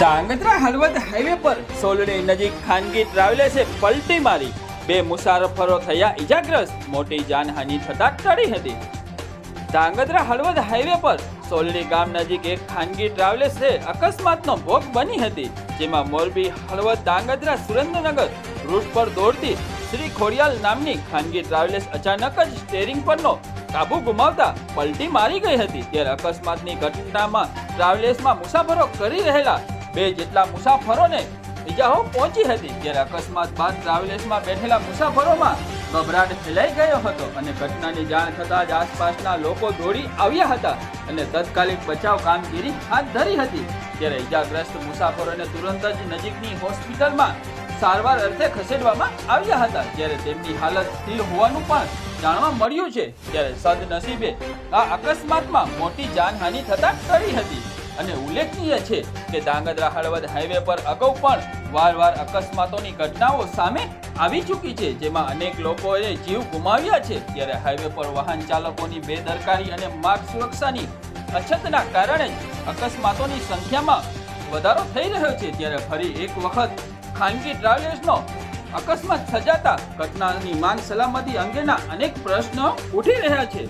Dhrangadhra Halvad highway પર સોલડી નજીક ખાનગી ટ્રાવેલર્સે પલટી મારી. બે મુસાફરો થયા ઈજાગ્રસ્ત. મોટી જાનહાનિ થતા ટળી હતી. ધાંગધ્રા હળવદ હાઈવે પર સોલડી ગામ નજીક એક ખાનગી ટ્રાવેલર્સે અકસ્માતનો ભોગ બની હતી, જેમાં મોરબી, હળવદ ધાંગધ્રા સુરેન્દ્રનગર રૂટ પર દોડતી શ્રી ખોડિયાલ નામની ખાનગી ટ્રાવેલર્સ અચાનક જ સ્ટેરિંગ પરનો કાબુ ગુમાવતા પલટી મારી ગઈ હતી. ત્યારે અકસ્માતની ઘટનામાં ટ્રાવેલર્સમાં મુસાફરો કરી રહેલા બે જેટલા મુસાફરોને ઇજાઓ પહોંચી હતી ત્યારે અકસ્માત બાદ ટ્રાવેલર્સમાં બેઠેલા મુસાફરોમાં ગભરાટ ફેલાઈ ગયો હતો અને ઘટનાની જાણ થતાં જ આસપાસના લોકો દોડી આવ્યા હતા અને તત્કાલિક બચાવ કામગીરી હાથ ધરી હતી ત્યારે ઇજાગ્રસ્ત મુસાફરોને તુરંત જ નજીકની હોસ્પિટલમાં સારવાર અર્થે ખસેડવામાં આવ્યા હતા, જ્યારે તેમની હાલત સ્થિર હોવાનું પણ જાણવા મળ્યું છે, ત્યારે સદનસીબે આ અકસ્માતમાં મોટી જાનહાનિ થતા ટળી હતી. અને ઉલ્લેખનીય છે કે ધાંગધ્રા હળવદ હાઈવે પર અગાઉ પણ વારવાર અકસ્માતોની ઘટનાઓ સામે આવી ચૂકી છે, જેમાં અનેક લોકોએ જીવ ગુમાવ્યા છે. ત્યારે હાઈવે પર વાહન ચાલકોની બેદરકારી અને માર્ગ સુરક્ષાની અછતના કારણે અકસ્માતોની સંખ્યામાં વધારો થઈ રહ્યો છે. ત્યારે ફરી એક વખત ખાનગી ટ્રાવેલર્સનો અકસ્માત સજાતા ઘટનાની માંગ સલામતી અંગેના અનેક પ્રશ્નો ઉઠી રહ્યા છે.